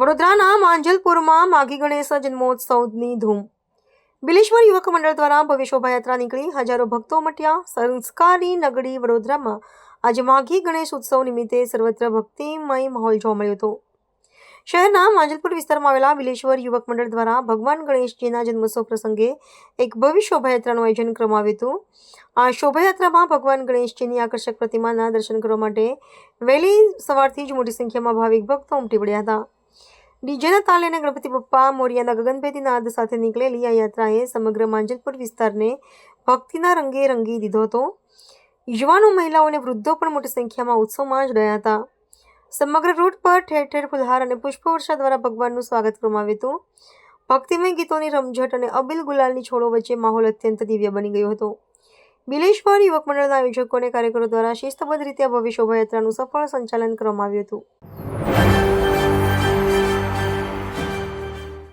વડોદરાના માંજલપુરમાં માઘી ગણેશ જન્મોત્સવની ધૂમ. બિલેશ્વર યુવક મંડળ દ્વારા ભવ્ય શોભાયાત્રા નીકળી. હજારો ભક્તો મટ્યા. સંસ્કારી નગરી વડોદરામાં આજે માઘી ગણેશ ઉત્સવ નિમિત્તે સર્વત્ર ભક્તિમય માહોલ જોવા મળ્યો હતો. શહેરના માંજલપુર વિસ્તારમાં આવેલા બિલેશ્વર યુવક મંડળ દ્વારા ભગવાન ગણેશજીના જન્મોત્સવ પ્રસંગે એક ભવ્ય શોભાયાત્રાનું આયોજન કરવામાં આવ્યું હતું. આ શોભાયાત્રામાં ભગવાન ગણેશજીની આકર્ષક પ્રતિમાના દર્શન કરવા માટે વહેલી સવારથી જ મોટી સંખ્યામાં ભાવિક ભક્તો ઉમટી પડ્યા હતા. ડીજેના તાલે અને ગણપતિ બપ્પા મોરિયાના ગગનભેદી નાદ સાથે નીકળેલી આ યાત્રાએ સમગ્ર માંજલપુર વિસ્તારને ભક્તિના રંગે રંગી દીધો હતો. યુવાનો, મહિલાઓ અને વૃદ્ધો પણ મોટી સંખ્યામાં ઉત્સવમાં જ રહ્યા હતા. સમગ્ર રૂટ પર ઠેર ઠેર ફુલહાર અને પુષ્પવર્ષા દ્વારા ભગવાનનું સ્વાગત કરવામાં આવ્યું હતું. ભક્તિમય ગીતોની રમઝટ અને અબિલ ગુલાલની છોડો વચ્ચે માહોલ અત્યંત દિવ્ય બની ગયો હતો. બિલેશ્વર યુવક મંડળના આયોજકો અને કાર્યકરો દ્વારા શિસ્તબદ્ધ રીતે ભવ્ય શોભાયાત્રાનું સફળ સંચાલન કરવામાં આવ્યું હતું.